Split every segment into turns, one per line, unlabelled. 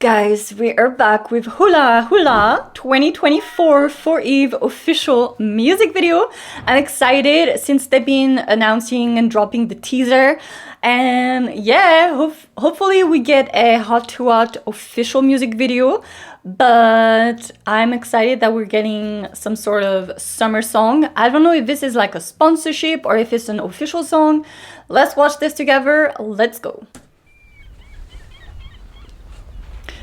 Guys, we are back with Hula Hula 2024 for Eve official music video. I'm excited since they've been announcing and dropping the teaser. And yeah, ho- hopefully we get a hot to hot official music video. But I'm excited that we're getting some sort of summer song. I don't know if this is like a sponsorship or if it's an official song. Let's watch this together. Let's go.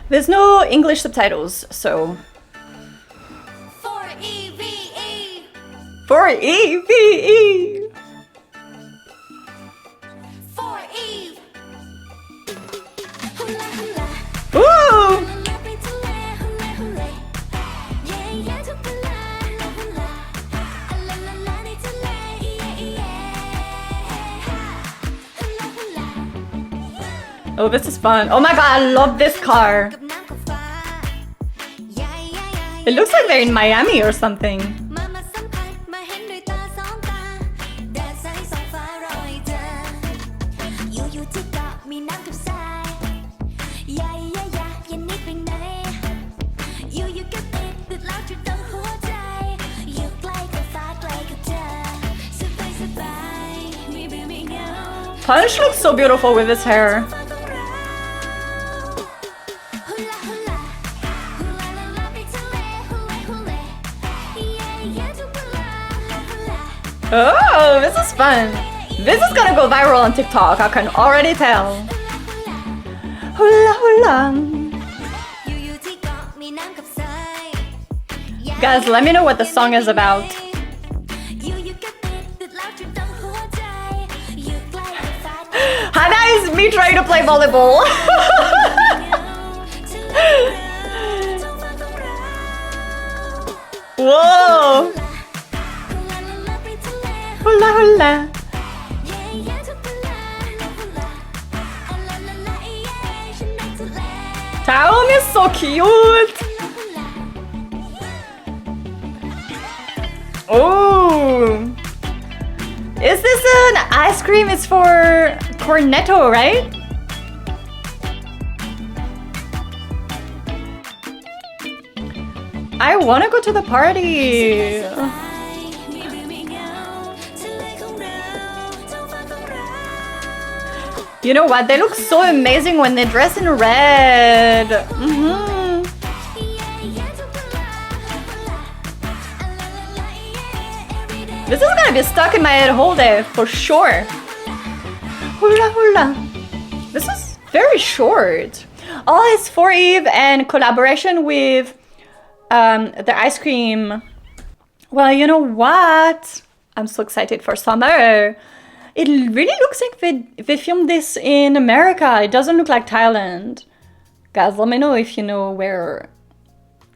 There's no English subtitles, so
For EVE,
for E V E. Oh, this is fun. Oh my god, I love this car. It looks like they're in Miami or something. Punch looks so beautiful with his hair. Oh, this is fun. This is gonna go viral on TikTok, I can already tell. Hula hula. Guys, let me know what the song is about. Hana is me trying to play volleyball. Whoa!
홀라 홀라
다운 is so cute Oh Is this an ice cream? It's for cornetto, right? I want to go to the party. You know what? They look so amazing when they dress in red.
Mm -hmm.
This is gonna be stuck in my head all day, for sure. Hula hula. This is very short. All is for Eve and collaboration with um, the ice cream. Well, you know what? I'm so excited for summer. It really looks like they, they filmed this in America. It doesn't look like Thailand. Guys, let me know if you know where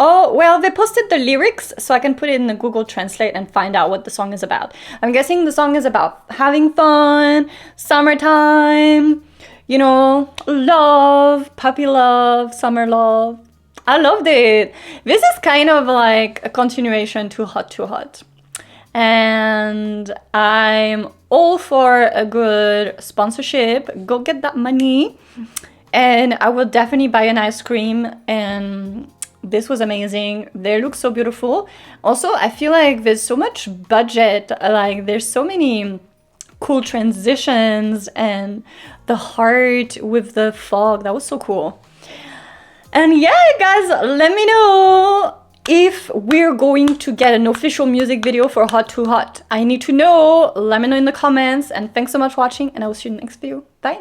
Oh, well, they posted the lyrics, so I can put it in the Google Translate and find out what the song is about. I'm guessing the song is about having fun, summertime, you know, love, puppy love, summer love. I loved it. This is kind of like a continuation to Hot to Hot. And I'm all for a good sponsorship. Go get that money. And I will definitely buy an ice cream. And this was amazing. They look so beautiful. Also, I feel like there's so much budget. Like, there's so many cool transitions and the heart with the fog. That was so cool. And yeah, guys, let me know if we're going to get an official music video for Hot to Hot. I need to know. Let me know in the comments. And thanks so much for watching, and I will see you in the next video. Bye.